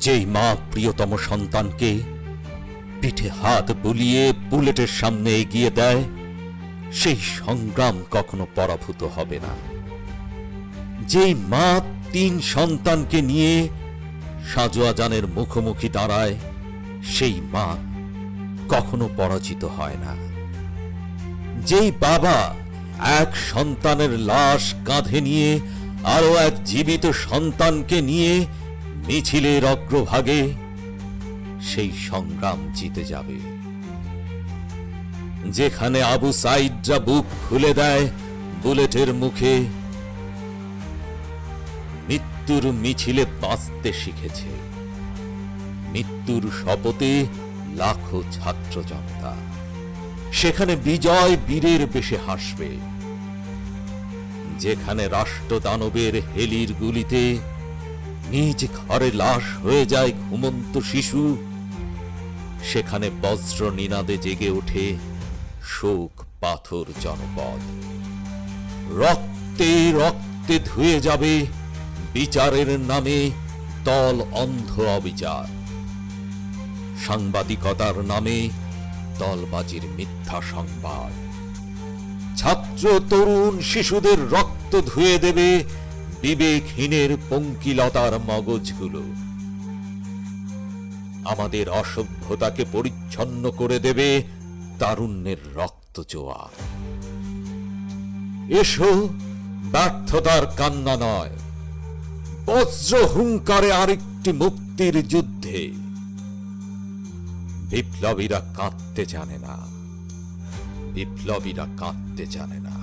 যেই মা প্রিয়তম সন্তানকে পিঠে হাত বুলিয়ে বুলেটের সামনে এগিয়ে দেয়, সেই সংগ্রাম কখনো পরাভূত হবে না। যেই মা তিন সন্তানকে নিয়ে সাজোয়াজানের মুখোমুখি দাঁড়ায়, সেই মা কখনো পরাজিত হয় না। যেই বাবা এক সন্তানের লাশ কাঁধে নিয়ে আরও এক জীবিত সন্তানকে নিয়ে মিছিলের অগ্রভাগে সেই সংগ্রাম জিতে যাবে। যেখানে আবু সাইদরা বুক খুলে দেয় বুলেটের মুখে, মৃত্যুর মিছিলে বাঁচতে শিখেছে। মৃত্যুর শপথে লাখো ছাত্র জনতা। সেখানে বিজয় বীরের বেশে হাসবে। যেখানে রাষ্ট্রদানবের হেলির গুলিতে নিজ ঘরে লাশ হয়ে যায় ঘুমন্ত শিশু। সেখানে বজ্র নিনাদে জেগে ওঠে শোক পাথর জনপদ। রক্তে রক্তে ধুয়ে যাবে বিচারের নামে দল অন্ধ অবিচার। সাংবাদিকতার নামে দলবাজির মিথ্যা সংবাদ। ছাত্র তরুণ শিশুদের রক্ত ধুয়ে দেবে বিবেকহীনের পঙ্কিলতার মগজগুলো। আমাদের অসভ্যতাকে পরিচ্ছন্ন করে দেবে তারুণ্যের রক্ত জোয়ার এসো, ব্যর্থতার কান্না নয়, বজ্র হুঙ্কারে আরেকটি মুক্তির যুদ্ধে। বিপ্লবীরা কাঁদতে জানে না, বিপ্লবীরা কাঁদতে জানে না।